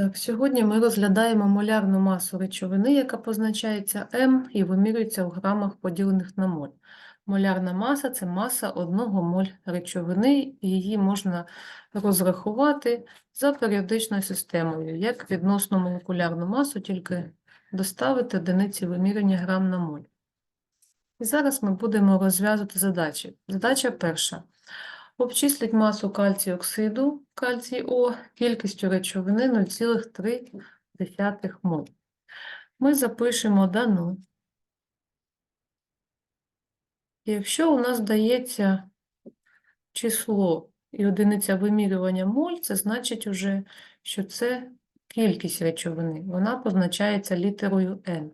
Так, сьогодні ми розглядаємо молярну масу речовини, яка позначається М і вимірюється в грамах, поділених на моль. Молярна маса це маса одного моль речовини, і її можна розрахувати за періодичною системою, як відносно молекулярну масу, тільки доставити одиниці вимірювання грам на моль. І зараз ми будемо розв'язувати задачі. Задача перша. Обчисліть масу кальцію оксиду, кальцій О, кількістю речовини 0,3 мол. Ми запишемо дану. Якщо у нас дається число і одиниця вимірювання моль, це значить уже, що це кількість речовини. Вона позначається літерою N.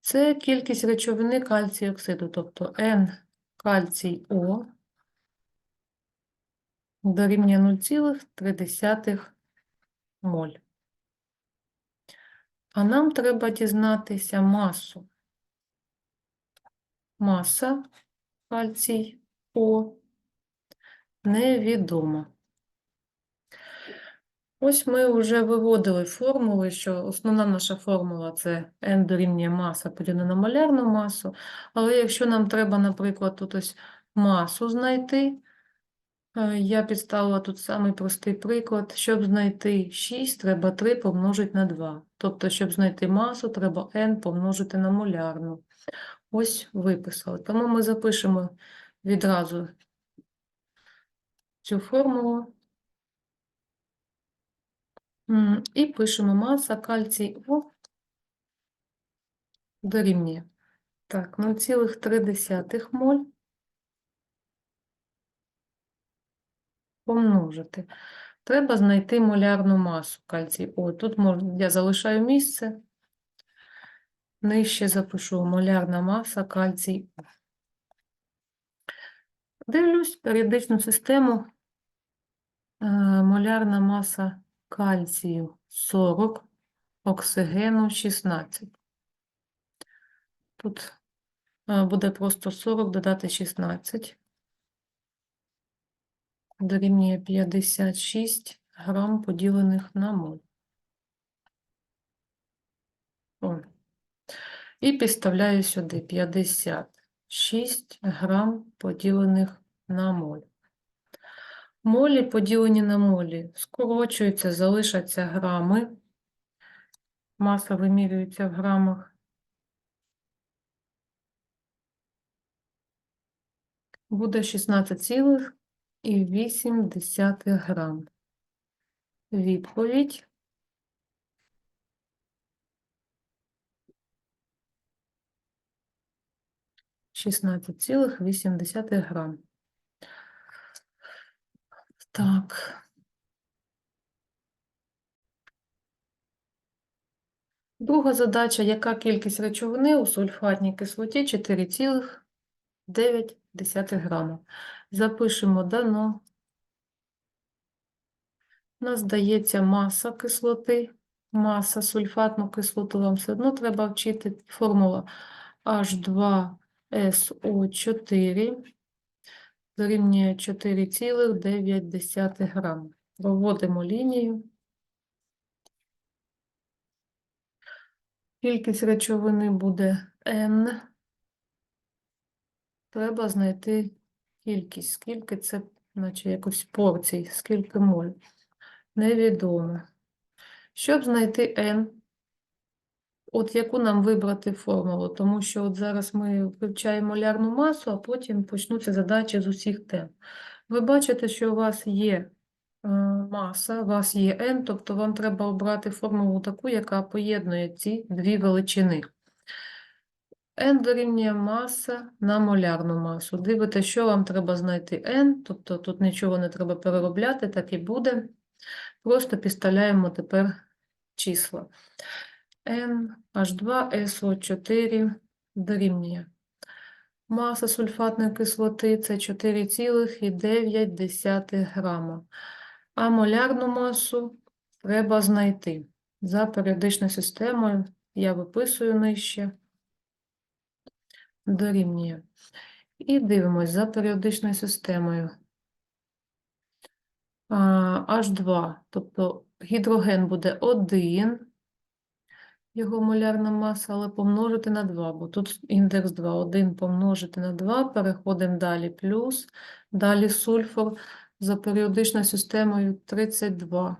Це кількість речовини кальцію оксиду, тобто N кальцій О дорівнює 0,3 моль. А нам треба дізнатися масу. Маса кальцій О невідома. Ось ми вже виводили формули, що основна наша формула це N дорівнює маса поділена на молярну масу. Але якщо нам треба, наприклад, тут ось масу знайти, е, я підставила тут самий простий приклад. Щоб знайти 6, треба 3 помножити на 2. Тобто, щоб знайти масу, треба N помножити на молярну. Ось виписали. Тому ми запишемо відразу цю формулу. І пишемо маса кальцій О дорівнює. Так, 0,3 моль помножити. Треба знайти молярну масу кальцій О. Тут я залишаю місце. Нижче запишу молярна маса кальцій О. Дивлюсь періодичну систему. Е, Молярна маса кальцію 40, оксигену 16. Тут е, буде просто 40 додати 16. Дорівнює 56 грам поділених на моль. О. І підставляю сюди 56 грам поділених на моль. Молі поділені на молі скорочуються, залишаться грами. Маса вимірюється в грамах. Буде 16,8 грам. Відповідь. Шістнадцять цілих вісім десятих грам. Так. Друга задача. Яка кількість речовини у сульфатній кислоті 4,9 грама? Запишемо дано. У нас дається маса кислоти, маса сульфатну кислоту вам все одно треба вчити. Формула H2SO4 дорівнює 4,9 грама. Проводимо лінію. Кількість речовини буде N. Треба знайти кількість. Скільки це, наче якось порцій, скільки моль. Невідомо. Щоб знайти N, от яку нам вибрати формулу, тому що от зараз ми вивчаємо молярну масу, а потім почнуться задачі з усіх тем. Ви бачите, що у вас є е, маса, у вас є N, тобто вам треба обрати формулу таку, яка поєднує ці дві величини. N дорівнює маса на молярну масу. Дивитесь, що вам треба знайти N, тобто тут нічого не треба переробляти, так і буде. Просто підставляємо тепер числа. N, H2, SO4 дорівнює. Маса сульфатної кислоти це 4,9 грама. А молярну масу треба знайти. За періодичною системою я виписую нижче. Дорівнює. І дивимось за періодичною системою. H2, тобто гідроген буде 1, його молярна маса, але помножити на 2, бо тут індекс 2. 1 помножити на 2, переходимо далі плюс, далі сульфур за періодичною системою 32.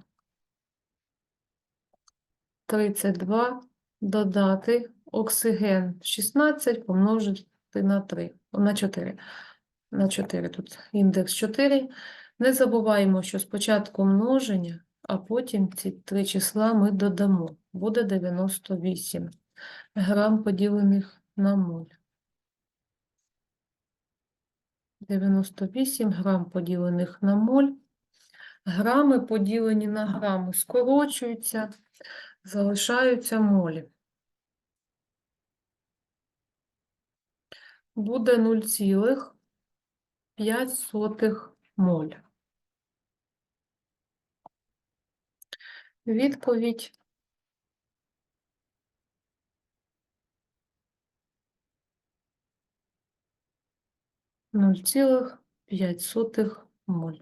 32 додати оксиген 16 помножити на 3, на 4. На 4 тут індекс 4. Не забуваємо, що спочатку множення, а потім ці три числа ми додамо. Буде 98 грам поділених на моль. 98 грам поділених на моль. Грами поділені на грами скорочуються, залишаються молі. Буде 0,5 моль. Відповідь нуль цілих п'ять сотих моль.